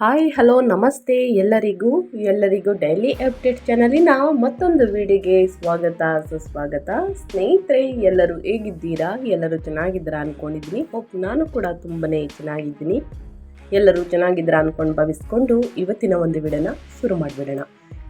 Hi, hello, ನಮಸ್ತೆ ಎಲ್ಲರಿಗೂ. ಎಲ್ಲರಿಗೂ ಡೈಲಿ ಅಪ್ಡೇಟ್ ಚಾನಲಿನ ಮತ್ತೊಂದು ವಿಡಿಯೋಗೆ ಸ್ವಾಗತ, ಸುಸ್ವಾಗತ. ಸ್ನೇಹಿತರೆ, ಎಲ್ಲರೂ ಹೇಗಿದ್ದೀರಾ? ಎಲ್ಲರೂ ಚೆನ್ನಾಗಿದ್ದೀರಾ ಅಂದ್ಕೊಂಡಿದ್ದೀನಿ ಹೋಪ್ ನಾನು ಕೂಡ ತುಂಬಾ ಚೆನ್ನಾಗಿದ್ದೀನಿ. ಎಲ್ಲರೂ ಚೆನ್ನಾಗಿದ್ರ ಅಂದ್ಕೊಂಡು ಭಾವಿಸ್ಕೊಂಡು ಇವತ್ತಿನ ಒಂದು ವಿಡನ ಶುರು ಮಾಡಿಬಿಡೋಣ.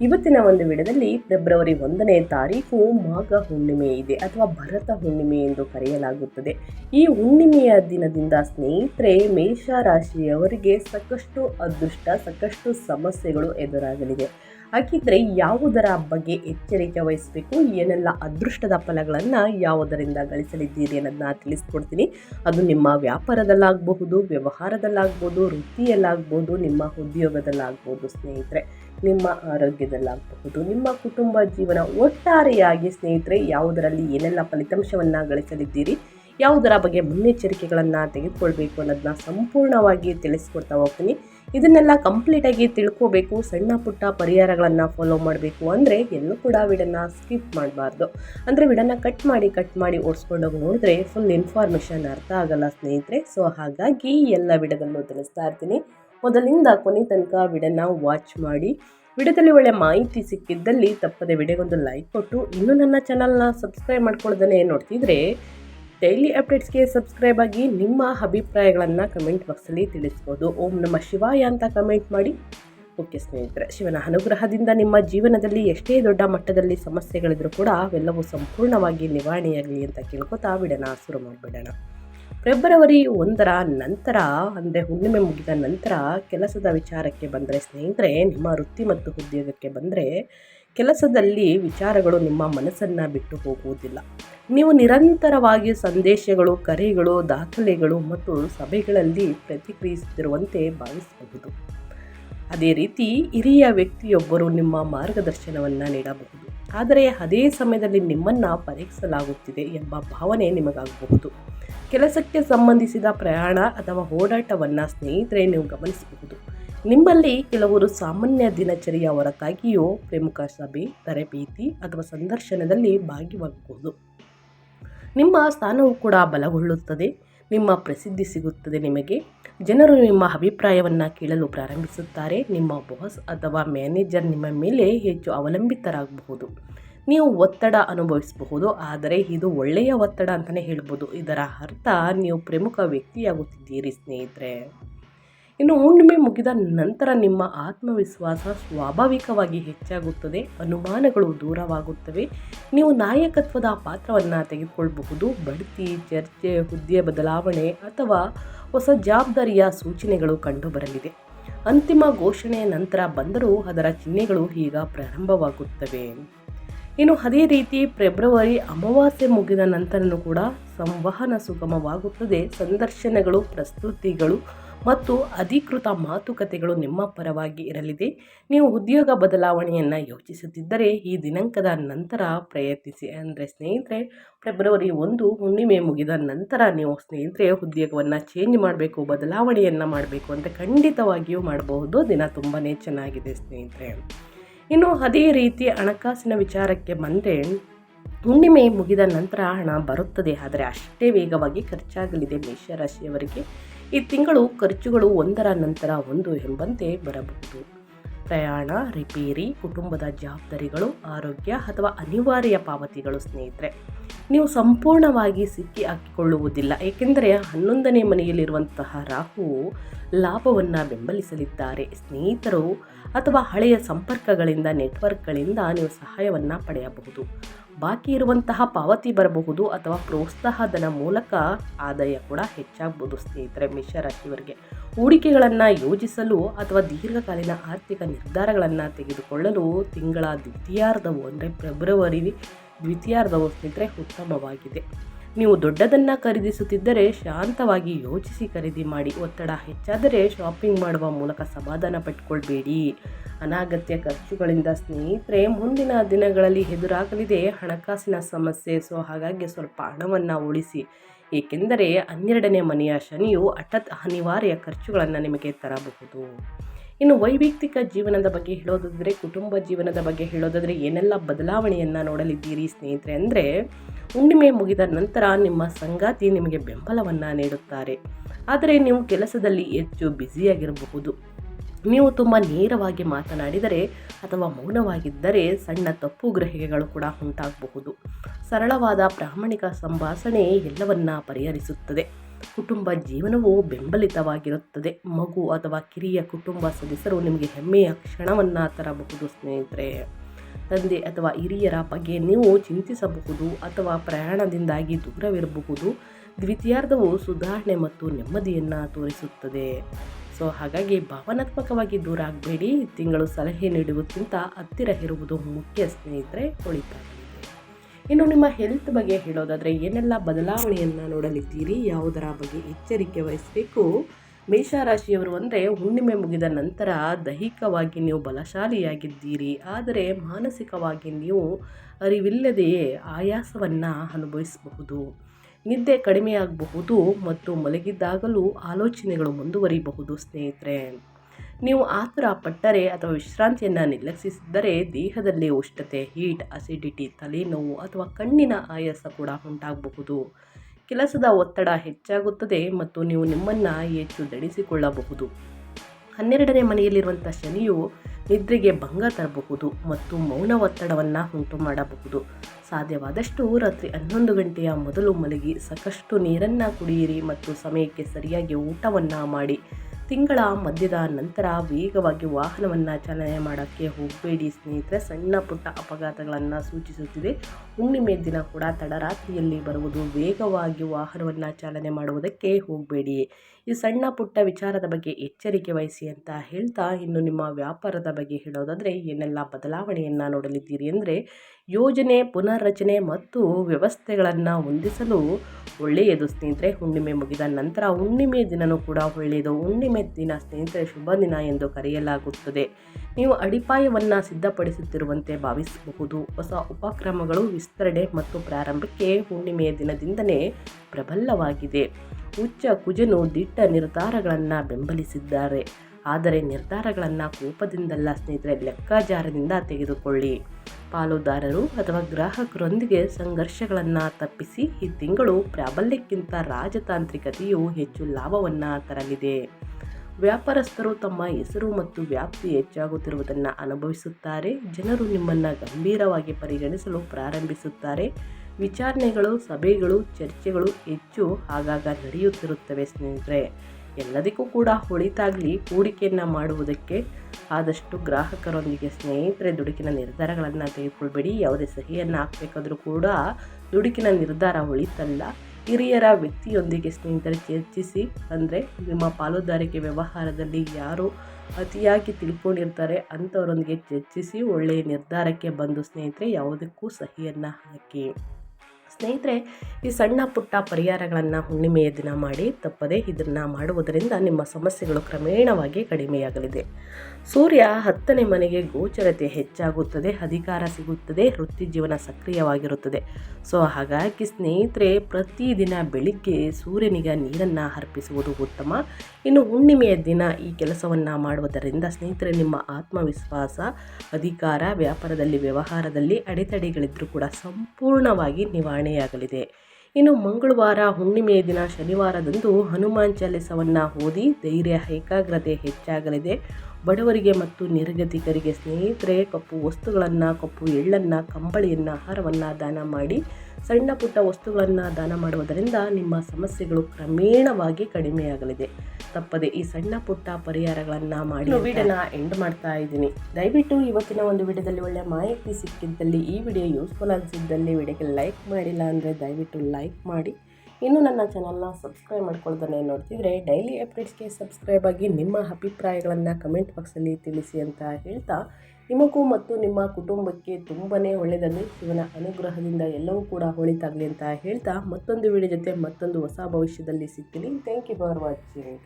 ಇವತ್ತಿನ ಒಂದು ವಿಡದಲ್ಲಿ ಫೆಬ್ರವರಿ ಒಂದನೇ ತಾರೀಕು ಮಾಘ ಹುಣ್ಣಿಮೆ ಇದೆ ಅಥವಾ ಭರತ ಹುಣ್ಣಿಮೆ ಎಂದು ಕರೆಯಲಾಗುತ್ತದೆ. ಈ ಹುಣ್ಣಿಮೆಯ ದಿನದಿಂದ ಸ್ನೇಹಿತರೆ ಮೇಷ ರಾಶಿಯವರಿಗೆ ಸಾಕಷ್ಟು ಅದೃಷ್ಟ, ಸಾಕಷ್ಟು ಸಮಸ್ಯೆಗಳು ಎದುರಾಗಲಿದೆ. ಹಾಗಿದ್ರೆ ಯಾವುದರ ಬಗ್ಗೆ ಎಚ್ಚರಿಕೆ ವಹಿಸಬೇಕು, ಏನೆಲ್ಲ ಅದೃಷ್ಟದ ಫಲಗಳನ್ನು ಯಾವುದರಿಂದ ಗಳಿಸಲಿದ್ದೀರಿ ಅನ್ನೋದನ್ನ ತಿಳಿಸ್ಕೊಡ್ತೀನಿ. ಅದು ನಿಮ್ಮ ವ್ಯಾಪಾರದಲ್ಲಾಗಬಹುದು, ವ್ಯವಹಾರದಲ್ಲಾಗ್ಬೋದು, ವೃತ್ತಿಯಲ್ಲಾಗ್ಬೋದು, ನಿಮ್ಮ ಉದ್ಯೋಗದಲ್ಲಾಗ್ಬೋದು ಸ್ನೇಹಿತರೆ. ನಿಮ್ಮ ಆರೋಗ್ಯದಲ್ಲಾಗಬಹುದು, ನಿಮ್ಮ ಕುಟುಂಬ ಜೀವನ ಒಟ್ಟಾರೆಯಾಗಿ ಸ್ನೇಹಿತರೆ, ಯಾವುದರಲ್ಲಿ ಏನೆಲ್ಲ ಫಲಿತಾಂಶವನ್ನು ಗಳಿಸಲಿದ್ದೀರಿ ಯಾವುದರ ಬಗ್ಗೆ ಮುನ್ನೆಚ್ಚರಿಕೆಗಳನ್ನು ತೆಗೆದುಕೊಳ್ಬೇಕು ಅನ್ನೋದನ್ನ ಸಂಪೂರ್ಣವಾಗಿ ತಿಳಿಸ್ಕೊಡ್ತಾ ಹೋಗ್ತೀನಿ. ಇದನ್ನೆಲ್ಲ ಕಂಪ್ಲೀಟಾಗಿ ತಿಳ್ಕೋಬೇಕು, ಸಣ್ಣ ಪುಟ್ಟ ಪರಿಹಾರಗಳನ್ನು ಫಾಲೋ ಮಾಡಬೇಕು ಅಂದರೆ ಎಲ್ಲೂ ಕೂಡ ವಿಡನ್ನು ಸ್ಕಿಪ್ ಮಾಡಬಾರ್ದು. ಅಂದರೆ ವಿಡನ್ನು ಕಟ್ ಮಾಡಿ ಕಟ್ ಮಾಡಿ ಓಡಿಸ್ಕೊಂಡೋಗಿ ನೋಡಿದ್ರೆ ಫುಲ್ ಇನ್ಫಾರ್ಮೇಷನ್ ಅರ್ಥ ಆಗಲ್ಲ ಸ್ನೇಹಿತರೆ. ಸೊ ಹಾಗಾಗಿ ಎಲ್ಲ ವಿಡದಲ್ಲೂ ತಿಳಿಸ್ತಾ ಇರ್ತೀನಿ. ಮೊದಲಿಂದ ಕೊನೆ ತನಕ ವಿಡನ್ನು ವಾಚ್ ಮಾಡಿ. ವಿಡಿಯೋದಲ್ಲಿ ಒಳ್ಳೆ ಮಾಹಿತಿ ಸಿಕ್ಕಿದ್ದಲ್ಲಿ ತಪ್ಪದೆ ವಿಡಿಯೋಗೊಂದು ಲೈಕ್ ಕೊಟ್ಟು, ಇನ್ನೂ ನನ್ನ ಚಾನಲ್ನ ಸಬ್ಸ್ಕ್ರೈಬ್ ಮಾಡ್ಕೊಳ್ಳೋದನ್ನೇ ನೋಡ್ತಿದ್ರೆ ಡೈಲಿ ಅಪ್ಡೇಟ್ಸ್ಗೆ ಸಬ್ಸ್ಕ್ರೈಬ್ ಆಗಿ ನಿಮ್ಮ ಅಭಿಪ್ರಾಯಗಳನ್ನು ಕಮೆಂಟ್ ಬಾಕ್ಸಲ್ಲಿ ತಿಳಿಸ್ಬೋದು. ಓಂ ನಮ್ಮ ಶಿವಾಯ ಅಂತ ಕಮೆಂಟ್ ಮಾಡಿ. ಓಕೆ ಸ್ನೇಹಿತರೆ, ಶಿವನ ಅನುಗ್ರಹದಿಂದ ನಿಮ್ಮ ಜೀವನದಲ್ಲಿ ಎಷ್ಟೇ ದೊಡ್ಡ ಮಟ್ಟದಲ್ಲಿ ಸಮಸ್ಯೆಗಳಿದ್ರೂ ಕೂಡ ಅವೆಲ್ಲವೂ ಸಂಪೂರ್ಣವಾಗಿ ನಿವಾರಣೆಯಾಗಲಿ ಅಂತ ಕೇಳ್ಕೊತಾ ಬಿಡೋಣ ಶುರು ಮಾಡಿಬಿಡೋಣ. ಫೆಬ್ರವರಿ ಒಂದರ ನಂತರ, ಅಂದರೆ ಹುಣ್ಣಿಮೆ ಮುಗಿದ ನಂತರ ಕೆಲಸದ ವಿಚಾರಕ್ಕೆ ಬಂದರೆ, ಸ್ನೇಹಿತರೆ, ನಿಮ್ಮ ವೃತ್ತಿ ಮತ್ತು ಉದ್ಯೋಗಕ್ಕೆ ಬಂದರೆ, ಕೆಲಸದಲ್ಲಿ ವಿಚಾರಗಳು ನಿಮ್ಮ ಮನಸ್ಸನ್ನು ಬಿಟ್ಟು ಹೋಗುವುದಿಲ್ಲ. ನೀವು ನಿರಂತರವಾಗಿ ಸಂದೇಶಗಳು, ಕರೆಗಳು, ದಾಖಲೆಗಳು ಮತ್ತು ಸಭೆಗಳಲ್ಲಿ ಪ್ರತಿಕ್ರಿಯಿಸುತ್ತಿರುವಂತೆ ಭಾವಿಸಬಹುದು. ಅದೇ ರೀತಿ, ಹಿರಿಯ ವ್ಯಕ್ತಿಯೊಬ್ಬರು ನಿಮ್ಮ ಮಾರ್ಗದರ್ಶನವನ್ನು ನೀಡಬಹುದು. ಆದರೆ, ಅದೇ ಸಮಯದಲ್ಲಿ ನಿಮ್ಮನ್ನು ಪರೀಕ್ಷಿಸಲಾಗುತ್ತಿದೆ ಎಂಬ ಭಾವನೆ ನಿಮಗಾಗಬಹುದು. ಕೆಲಸಕ್ಕೆ ಸಂಬಂಧಿಸಿದ ಪ್ರಯಾಣ ಅಥವಾ ಓಡಾಟವನ್ನು ಸ್ನೇಹಿತರೆ ನೀವು ಗಮನಿಸಬಹುದು. ನಿಮ್ಮಲ್ಲಿ ಕೆಲವರು ಸಾಮಾನ್ಯ ದಿನಚರಿಯ ಹೊರತಾಗಿಯೂ ಪ್ರಮುಖ ಸಭೆ, ತರಬೇತಿ ಅಥವಾ ಸಂದರ್ಶನದಲ್ಲಿ ಭಾಗಿಯಾಗಬಹುದು ನಿಮ್ಮ ಸ್ಥಾನವು ಕೂಡ ಬಲಗೊಳ್ಳುತ್ತದೆ, ನಿಮ್ಮ ಪ್ರಸಿದ್ಧಿ ಸಿಗುತ್ತದೆ ನಿಮಗೆ. ಜನರು ನಿಮ್ಮ ಅಭಿಪ್ರಾಯವನ್ನು ಕೇಳಲು ಪ್ರಾರಂಭಿಸುತ್ತಾರೆ, ನಿಮ್ಮ ಬಾಸ್ ಅಥವಾ ಮ್ಯಾನೇಜರ್ ನಿಮ್ಮ ಮೇಲೆ ಹೆಚ್ಚು ಅವಲಂಬಿತರಾಗಬಹುದು. ನೀವು ಒತ್ತಡ ಅನುಭವಿಸಬಹುದು, ಆದರೆ ಇದು ಒಳ್ಳೆಯ ಒತ್ತಡ ಅಂತಲೇ ಹೇಳ್ಬೋದು. ಇದರ ಅರ್ಥ ನೀವು ಪ್ರಮುಖ ವ್ಯಕ್ತಿಯಾಗುತ್ತಿದ್ದೀರಿ ಸ್ನೇಹಿತರೆ. ಇನ್ನು ಹುಣ್ಣಿಮೆ ಮುಗಿದ ನಂತರ ನಿಮ್ಮ ಆತ್ಮವಿಶ್ವಾಸ ಸ್ವಾಭಾವಿಕವಾಗಿ ಹೆಚ್ಚಾಗುತ್ತದೆ, ಅನುಮಾನಗಳು ದೂರವಾಗುತ್ತವೆ. ನೀವು ನಾಯಕತ್ವದ ಪಾತ್ರವನ್ನು ತೆಗೆದುಕೊಳ್ಳಬಹುದು. ಬಡ್ತಿ, ಚರ್ಚೆ, ಹುದ್ದೆ ಬದಲಾವಣೆ ಅಥವಾ ಹೊಸ ಜವಾಬ್ದಾರಿಯ ಸೂಚನೆಗಳು ಕಂಡುಬರಲಿದೆ. ಅಂತಿಮ ಘೋಷಣೆಯ ನಂತರ ಬಂದರೂ ಅದರ ಚಿಹ್ನೆಗಳು ಈಗ ಪ್ರಾರಂಭವಾಗುತ್ತವೆ. ಇನ್ನು ಅದೇ ರೀತಿ ಫೆಬ್ರವರಿ ಅಮಾವಾಸ್ಯೆ ಮುಗಿದ ನಂತರನೂ ಕೂಡ ಸಂವಹನ ಸುಗಮವಾಗುತ್ತದೆ. ಸಂದರ್ಶನಗಳು, ಪ್ರಸ್ತುತಿಗಳು ಮತ್ತು ಅಧಿಕೃತ ಮಾತುಕತೆಗಳು ನಿಮ್ಮ ಪರವಾಗಿ ಇರಲಿದೆ. ನೀವು ಉದ್ಯೋಗ ಬದಲಾವಣೆಯನ್ನು ಯೋಚಿಸುತ್ತಿದ್ದರೆ ಈ ದಿನಾಂಕದ ನಂತರ ಪ್ರಯತ್ನಿಸಿ. ಅಂದರೆ ಸ್ನೇಹಿತರೆ, ಫೆಬ್ರವರಿ ಒಂದು ಹುಣ್ಣಿಮೆ ಮುಗಿದ ನಂತರ ನೀವು ಸ್ನೇಹಿತರೆ ಉದ್ಯೋಗವನ್ನು ಚೇಂಜ್ ಮಾಡಬೇಕು, ಬದಲಾವಣೆಯನ್ನು ಮಾಡಬೇಕು ಅಂತ ಖಂಡಿತವಾಗಿಯೂ ಮಾಡಬಹುದು. ದಿನ ತುಂಬಾ ಚೆನ್ನಾಗಿದೆ ಸ್ನೇಹಿತರೆ. ಇನ್ನು ಅದೇ ರೀತಿ ಹಣಕಾಸಿನ ವಿಚಾರಕ್ಕೆ ಬಂದರೆ ಹುಣ್ಣಿಮೆ ಮುಗಿದ ನಂತರ ಹಣ ಬರುತ್ತದೆ. ಆದರೆ ಅಷ್ಟೇ ವೇಗವಾಗಿ ಖರ್ಚಾಗಲಿದೆ ಮೇಷರಾಶಿಯವರಿಗೆ. ಈ ತಿಂಗಳು ಖರ್ಚುಗಳು ಒಂದರ ನಂತರ ಒಂದು ಎಂಬಂತೆ ಬರಬಹುದು. ಪ್ರಯಾಣ, ರಿಪೇರಿ, ಕುಟುಂಬದ ಜವಾಬ್ದಾರಿಗಳು, ಆರೋಗ್ಯ ಅಥವಾ ಅನಿವಾರ್ಯ ಪಾವತಿಗಳು ಸ್ನೇಹಿತರೆ, ನೀವು ಸಂಪೂರ್ಣವಾಗಿ ಸಿಕ್ಕಿ ಹಾಕಿಕೊಳ್ಳುವುದಿಲ್ಲ. ಏಕೆಂದರೆ ಹನ್ನೊಂದನೇ ಮನೆಯಲ್ಲಿರುವಂತಹ ರಾಹು ಲಾಭವನ್ನು ಬೆಂಬಲಿಸಲಿದ್ದಾರೆ. ಸ್ನೇಹಿತರು ಅಥವಾ ಹಳೆಯ ಸಂಪರ್ಕಗಳಿಂದ, ನೆಟ್ವರ್ಕ್ಗಳಿಂದ ನೀವು ಸಹಾಯವನ್ನು ಪಡೆಯಬಹುದು. ಬಾಕಿ ಇರುವಂತಹ ಪಾವತಿ ಬರಬಹುದು ಅಥವಾ ಪ್ರೋತ್ಸಾಹಧನ ಮೂಲಕ ಆದಾಯ ಕೂಡ ಹೆಚ್ಚಾಗಬಹುದು ಸ್ನೇಹಿತರೆ, ಮೇಷರಾಶಿಯವರಿಗೆ. ಹೂಡಿಕೆಗಳನ್ನು ಯೋಜಿಸಲು ಅಥವಾ ದೀರ್ಘಕಾಲೀನ ಆರ್ಥಿಕ ನಿರ್ಧಾರಗಳನ್ನು ತೆಗೆದುಕೊಳ್ಳಲು ತಿಂಗಳ ದ್ವಿತೀಯಾರ್ಧವು ಅಂದರೆ ಫೆಬ್ರವರಿ ದ್ವಿತೀಯಾರ್ಧವು ಸ್ನೇಹಿತರೆ ಉತ್ತಮವಾಗಿದೆ. ನೀವು ದೊಡ್ಡದನ್ನು ಖರೀದಿಸುತ್ತಿದ್ದರೆ ಶಾಂತವಾಗಿ ಯೋಚಿಸಿ ಖರೀದಿ ಮಾಡಿ. ಒತ್ತಡ ಹೆಚ್ಚಾದರೆ ಶಾಪಿಂಗ್ ಮಾಡುವ ಮೂಲಕ ಸಮಾಧಾನ ಪಟ್ಕೊಳ್ಬೇಡಿ. ಅನಾಗತ್ಯ ಖರ್ಚುಗಳಿಂದ ಸ್ನೇಹಿತರೆ, ಮುಂದಿನ ದಿನಗಳಲ್ಲಿ ಎದುರಾಗಲಿದೆ ಹಣಕಾಸಿನ ಸಮಸ್ಯೆ. ಸೊ, ಹಾಗಾಗಿ ಸ್ವಲ್ಪ ಹಣವನ್ನು ಉಳಿಸಿ. ಏಕೆಂದರೆ ಹನ್ನೆರಡನೇ ಮನೆಯ ಶನಿಯು ಹಠಾತ್ ಅನಿವಾರ್ಯ ಖರ್ಚುಗಳನ್ನು ನಿಮಗೆ ತರಬಹುದು. ಇನ್ನು ವೈಯಕ್ತಿಕ ಜೀವನದ ಬಗ್ಗೆ ಹೇಳೋದಾದರೆ, ಕುಟುಂಬ ಜೀವನದ ಬಗ್ಗೆ ಹೇಳೋದಾದರೆ, ಏನೆಲ್ಲ ಬದಲಾವಣೆಯನ್ನು ನೋಡಲಿದ್ದೀರಿ ಸ್ನೇಹಿತರೆ ಅಂದರೆ, ಹುಣ್ಣಿಮೆ ಮುಗಿದ ನಂತರ ನಿಮ್ಮ ಸಂಗಾತಿ ನಿಮಗೆ ಬೆಂಬಲವನ್ನು ನೀಡುತ್ತಾರೆ. ಆದರೆ ನೀವು ಕೆಲಸದಲ್ಲಿ ಹೆಚ್ಚು ಬ್ಯುಸಿಯಾಗಿರಬಹುದು. ನೀವು ತುಂಬ ನೇರವಾಗಿ ಮಾತನಾಡಿದರೆ ಅಥವಾ ಮೌನವಾಗಿದ್ದರೆ ಸಣ್ಣ ತಪ್ಪು ಗ್ರಹಿಕೆಗಳು ಕೂಡ ಉಂಟಾಗಬಹುದು. ಸರಳವಾದ ಪ್ರಾಮಾಣಿಕ ಸಂಭಾಷಣೆ ಎಲ್ಲವನ್ನ ಪರಿಹರಿಸುತ್ತದೆ. ಕುಟುಂಬ ಜೀವನವು ಬೆಂಬಲಿತವಾಗಿರುತ್ತದೆ. ಮಗು ಅಥವಾ ಕಿರಿಯ ಕುಟುಂಬ ಸದಸ್ಯರು ನಿಮಗೆ ಹೆಮ್ಮೆಯ ಕ್ಷಣವನ್ನು ತರಬಹುದು ಸ್ನೇಹಿತರೆ. ತಂದೆ ಅಥವಾ ಹಿರಿಯರ ಬಗ್ಗೆ ನೀವು ಚಿಂತಿಸಬಹುದು ಅಥವಾ ಪ್ರಯಾಣದಿಂದಾಗಿ ದೂರವಿರಬಹುದು. ದ್ವಿತೀಯಾರ್ಧವು ಸುಧಾರಣೆ ಮತ್ತು ನೆಮ್ಮದಿಯನ್ನು ತೋರಿಸುತ್ತದೆ. ಸೊ, ಹಾಗಾಗಿ ಭಾವನಾತ್ಮಕವಾಗಿ ದೂರ ಆಗಬೇಡಿ. ತಿಂಗಳು ಸಲಹೆ ನೀಡುವುದಕ್ಕಿಂತ ಹತ್ತಿರ ಇರುವುದು ಮುಖ್ಯ ಸ್ನೇಹಿತರೆ. ಉಳಿತಾಗಿದೆ ಇನ್ನು ನಿಮ್ಮ ಹೆಲ್ತ್ ಬಗ್ಗೆ ಹೇಳೋದಾದರೆ ಏನೆಲ್ಲ ಬದಲಾವಣೆಯನ್ನು ನೋಡಲಿದ್ದೀರಿ, ಯಾವುದರ ಬಗ್ಗೆ ಎಚ್ಚರಿಕೆ ವಹಿಸಬೇಕು? ಮೇಷರಾಶಿಯವರು ಅಂದರೆ ಹುಣ್ಣಿಮೆ ಮುಗಿದ ನಂತರ ದೈಹಿಕವಾಗಿ ನೀವು ಬಲಶಾಲಿಯಾಗಿದ್ದೀರಿ. ಆದರೆ ಮಾನಸಿಕವಾಗಿ ನೀವು ಅರಿವಿಲ್ಲದೆಯೇ ಆಯಾಸವನ್ನು ಅನುಭವಿಸಬಹುದು. ನಿದ್ದೆ ಕಡಿಮೆಯಾಗಬಹುದು ಮತ್ತು ಮಲಗಿದ್ದಾಗಲೂ ಆಲೋಚನೆಗಳು ಮುಂದುವರಿಬಹುದು ಸ್ನೇಹಿತರೆ. ನೀವು ಆತುರ ಪಟ್ಟರೆ ಅಥವಾ ವಿಶ್ರಾಂತಿಯನ್ನು ನಿರ್ಲಕ್ಷಿಸಿದ್ದರೆ ದೇಹದಲ್ಲಿ ಉಷ್ಣತೆ, ಹೀಟ್ ಅಸಿಡಿಟಿ ತಲೆನೋವು ಅಥವಾ ಕಣ್ಣಿನ ಆಯಾಸ ಕೂಡ ಉಂಟಾಗಬಹುದು. ಕೆಲಸದ ಒತ್ತಡ ಹೆಚ್ಚಾಗುತ್ತದೆ ಮತ್ತು ನೀವು ನಿಮ್ಮನ್ನು ಹೆಚ್ಚು ದಣಿಸಿಕೊಳ್ಳಬಹುದು ಹನ್ನೆರಡನೇ ಮನೆಯಲ್ಲಿರುವಂಥ ಶನಿಯು ನಿದ್ರೆಗೆ ಭಂಗ ತರಬಹುದು ಮತ್ತು ಮೌನ ಒತ್ತಡವನ್ನು ಉಂಟು ಮಾಡಬಹುದು. ಸಾಧ್ಯವಾದಷ್ಟು ರಾತ್ರಿ ಹನ್ನೊಂದು ಗಂಟೆಯ ಮೊದಲು ಮಲಗಿ ಸಾಕಷ್ಟು ನೀರನ್ನು ಕುಡಿಯಿರಿ ಮತ್ತು ಸಮಯಕ್ಕೆ ಸರಿಯಾಗಿ ಊಟವನ್ನು ಮಾಡಿ. ತಿಂಗಳ ಮಧ್ಯದ ನಂತರ ವೇಗವಾಗಿ ವಾಹನವನ್ನು ಚಾಲನೆ ಮಾಡೋಕ್ಕೆ ಹೋಗಬೇಡಿ ಸ್ನೇಹಿತರೆ ಸಣ್ಣ ಪುಟ್ಟ ಅಪಘಾತಗಳನ್ನು ಸೂಚಿಸುತ್ತಿದೆ. ಹುಣ್ಣಿಮೆ ದಿನ ಕೂಡ ತಡರಾತ್ರಿಯಲ್ಲಿ ಬರುವುದು ವೇಗವಾಗಿ ವಾಹನವನ್ನು ಚಾಲನೆ ಮಾಡುವುದಕ್ಕೆ ಹೋಗಬೇಡಿ ಈ ಸಣ್ಣ ಪುಟ್ಟ ವಿಚಾರದ ಬಗ್ಗೆ ಎಚ್ಚರಿಕೆ ವಹಿಸಿ ಅಂತ ಹೇಳ್ತಾ ಇನ್ನು ನಿಮ್ಮ ವ್ಯಾಪಾರದ ಬಗ್ಗೆ ಹೇಳೋದಾದರೆ ಏನೆಲ್ಲ ಬದಲಾವಣೆಯನ್ನು ನೋಡಲಿದ್ದೀರಿ ಅಂದರೆ ಯೋಜನೆ, ಪುನರ್ರಚನೆ ಮತ್ತು ವ್ಯವಸ್ಥೆಗಳನ್ನು ಹೊಂದಿಸಲು ಒಳ್ಳೆಯದು ಸ್ನೇಹಿತರೆ. ಹುಣ್ಣಿಮೆ ಮುಗಿದ ನಂತರ ಹುಣ್ಣಿಮೆ ದಿನವೂ ಕೂಡ ಒಳ್ಳೆಯದು. ಹುಣ್ಣಿಮೆ ದಿನ ಸ್ನೇಹಿತರೆ ಶುಭ ದಿನ ಎಂದು ಕರೆಯಲಾಗುತ್ತದೆ. ನೀವು ಅಡಿಪಾಯವನ್ನು ಸಿದ್ಧಪಡಿಸುತ್ತಿರುವಂತೆ ಭಾವಿಸಬಹುದು. ಹೊಸ ಉಪಕ್ರಮಗಳು ವಿಸ್ತರಣೆ ಮತ್ತು ಪ್ರಾರಂಭಕ್ಕೆ ಹುಣ್ಣಿಮೆಯ ದಿನದಿಂದಲೇ ಪ್ರಬಲವಾಗಿದೆ. ಉಚ್ಚ ಕುಜನು ದಿಟ್ಟ ನಿರ್ಧಾರಗಳನ್ನು ಬೆಂಬಲಿಸಿದ್ದಾರೆ. ಆದರೆ ನಿರ್ಧಾರಗಳನ್ನು ಕೋಪದಿಂದಲ್ಲ ಸ್ನೇಹಿತರೆ, ಲೆಕ್ಕಾಚಾರದಿಂದ ತೆಗೆದುಕೊಳ್ಳಿ. ಪಾಲುದಾರರು ಅಥವಾ ಗ್ರಾಹಕರೊಂದಿಗೆ ಸಂಘರ್ಷಗಳನ್ನು ತಪ್ಪಿಸಿ ಈ ತಿಂಗಳು ಪ್ರಾಬಲ್ಯಕ್ಕಿಂತ ರಾಜತಾಂತ್ರಿಕತೆಯು ಹೆಚ್ಚು ಲಾಭವನ್ನು ತರಲಿದೆ. ವ್ಯಾಪಾರಸ್ಥರು ತಮ್ಮ ಹೆಸರು ಮತ್ತು ವ್ಯಾಪ್ತಿ ಹೆಚ್ಚಾಗುತ್ತಿರುವುದನ್ನು ಅನುಭವಿಸುತ್ತಾರೆ. ಜನರು ನಿಮ್ಮನ್ನು ಗಂಭೀರವಾಗಿ ಪರಿಗಣಿಸಲು ಪ್ರಾರಂಭಿಸುತ್ತಾರೆ. ವಿಚಾರಣೆಗಳು, ಸಭೆಗಳು, ಚರ್ಚೆಗಳು ಹೆಚ್ಚು ಆಗಾಗ ನಡೆಯುತ್ತಿರುತ್ತವೆ ಸ್ನೇಹಿತರೆ. ಎಲ್ಲದಕ್ಕೂ ಕೂಡ ಹೊಳಿತಾಗಲಿ ಹೂಡಿಕೆಯನ್ನು ಮಾಡುವುದಕ್ಕೆ ಆದಷ್ಟು ಗ್ರಾಹಕರೊಂದಿಗೆ ಸ್ನೇಹಿತರೆ, ದುಡುಕಿನ ನಿರ್ಧಾರಗಳನ್ನು ತೆಗೆದುಕೊಳ್ಬೇಡಿ. ಯಾವುದೇ ಸಹಿಯನ್ನು ಹಾಕಬೇಕಾದ್ರೂ ಕೂಡ ದುಡುಕಿನ ನಿರ್ಧಾರ ಹೊಳಿತಲ್ಲ. ಹಿರಿಯರ ವ್ಯಕ್ತಿಯೊಂದಿಗೆ ಸ್ನೇಹಿತರೆ ಚರ್ಚಿಸಿ, ಅಂದರೆ ನಿಮ್ಮ ಪಾಲುದಾರಿಕೆ ವ್ಯವಹಾರದಲ್ಲಿ ಯಾರು ಅತಿಯಾಗಿ ತಿಳ್ಕೊಂಡಿರ್ತಾರೆ ಅಂಥವರೊಂದಿಗೆ ಚರ್ಚಿಸಿ ಒಳ್ಳೆಯ ನಿರ್ಧಾರಕ್ಕೆ ಬಂದು ಸ್ನೇಹಿತರೆ, ಯಾವುದಕ್ಕೂ ಸಹಿಯನ್ನು ಹಾಕಿ. ಸ್ನೇಹಿತರೆ, ಈ ಸಣ್ಣ ಪುಟ್ಟ ಪರಿಹಾರಗಳನ್ನು ಹುಣ್ಣಿಮೆಯ ದಿನ ಮಾಡಿ ತಪ್ಪದೇ ಇದನ್ನು ಮಾಡುವುದರಿಂದ ನಿಮ್ಮ ಸಮಸ್ಯೆಗಳು ಕ್ರಮೇಣವಾಗಿ ಕಡಿಮೆಯಾಗಲಿದೆ. ಸೂರ್ಯ ಹತ್ತನೇ ಮನೆಗೆ ಗೋಚರತೆ ಹೆಚ್ಚಾಗುತ್ತದೆ, ಅಧಿಕಾರ ಸಿಗುತ್ತದೆ, ವೃತ್ತಿ ಜೀವನ ಸಕ್ರಿಯವಾಗಿರುತ್ತದೆ. ಸೊ, ಹಾಗಾಗಿ ಸ್ನೇಹಿತರೆ, ಪ್ರತಿದಿನ ಬೆಳಿಗ್ಗೆ ಸೂರ್ಯನಿಗೆ ನೀರನ್ನು ಅರ್ಪಿಸುವುದು ಉತ್ತಮ. ಇನ್ನು ಹುಣ್ಣಿಮೆಯ ದಿನ ಈ ಕೆಲಸವನ್ನು ಮಾಡುವುದರಿಂದ ಸ್ನೇಹಿತರೆ, ನಿಮ್ಮ ಆತ್ಮವಿಶ್ವಾಸ, ಅಧಿಕಾರ, ವ್ಯಾಪಾರದಲ್ಲಿ, ವ್ಯವಹಾರದಲ್ಲಿ ಅಡೆತಡೆಗಳಿದ್ದರೂ ಕೂಡ ಸಂಪೂರ್ಣವಾಗಿ ನಿವಾರಣೆಯಾಗಲಿದೆ ಇನ್ನು ಮಂಗಳವಾರ ಹುಣ್ಣಿಮೆಯ ದಿನ ಶನಿವಾರದಂದು ಹನುಮಾನ್ ಚಾಲಿಸವನ್ನು ಓದಿ ಧೈರ್ಯ, ಏಕಾಗ್ರತೆ ಹೆಚ್ಚಾಗಲಿದೆ. ಬಡವರಿಗೆ ಮತ್ತು ನಿರ್ಗತಿಕರಿಗೆ ಸ್ನೇಹಿತರೆ, ಕಪ್ಪು ವಸ್ತುಗಳನ್ನು, ಕಪ್ಪು ಎಳ್ಳನ್ನು, ಕಂಬಳಿಯನ್ನು ಆಹಾರವನ್ನು ದಾನ ಮಾಡಿ, ಸಣ್ಣ ಪುಟ್ಟ ವಸ್ತುಗಳನ್ನು ದಾನ ಮಾಡುವುದರಿಂದ ನಿಮ್ಮ ಸಮಸ್ಯೆಗಳು ಕ್ರಮೇಣವಾಗಿ ಕಡಿಮೆಯಾಗಲಿದೆ. ತಪ್ಪದೆ ಈ ಸಣ್ಣ ಪುಟ್ಟ ಪರಿಹಾರಗಳನ್ನು ಮಾಡಿ ವಿಡಿಯೋನ ಎಂಡ್ ಮಾಡ್ತಾ ಇದ್ದೀನಿ. ದಯವಿಟ್ಟು ಇವತ್ತಿನ ಒಂದು ವಿಡಿಯೋದಲ್ಲಿ ಒಳ್ಳೆಯ ಮಾಹಿತಿ ಸಿಕ್ಕಿದ್ದಲ್ಲಿ ಈ ವಿಡಿಯೋ ಯೂಸ್ಫುಲ್ ಅನಿಸಿದ್ದಲ್ಲಿ ವಿಡಿಯೋಗೆ ಲೈಕ್ ಮಾಡಿಲ್ಲ ಅಂದರೆ ದಯವಿಟ್ಟು ಲೈಕ್ ಮಾಡಿ. ಇನ್ನೂ ನನ್ನ ಚಾನಲ್ನ ಸಬ್ಸ್ಕ್ರೈಬ್ ಮಾಡ್ಕೊಳ್ತಾನೆ ನೋಡ್ತಿದ್ರೆ ಡೈಲಿ ಅಪ್ಡೇಟ್ಸ್ಗೆ ಸಬ್ಸ್ಕ್ರೈಬ್ ಆಗಿ ನಿಮ್ಮ ಅಭಿಪ್ರಾಯಗಳನ್ನು ಕಮೆಂಟ್ ಬಾಕ್ಸಲ್ಲಿ ತಿಳಿಸಿ ಅಂತ ಹೇಳ್ತಾ ನಿಮಗೂ ಮತ್ತು ನಿಮ್ಮ ಕುಟುಂಬಕ್ಕೆ ತುಂಬಾ ಒಳ್ಳೆಯದಾಗಲಿ ಶಿವನ ಅನುಗ್ರಹದಿಂದ ಎಲ್ಲವೂ ಕೂಡ ಹೊಳಿತಾಗಲಿ ಅಂತ ಹೇಳ್ತಾ ಮತ್ತೊಂದು ವಿಡಿಯೋ ಜೊತೆ ಮತ್ತೊಂದು ಹೊಸ ಭವಿಷ್ಯದಲ್ಲಿ ಸಿಗ್ತೀನಿ. Thank you for watching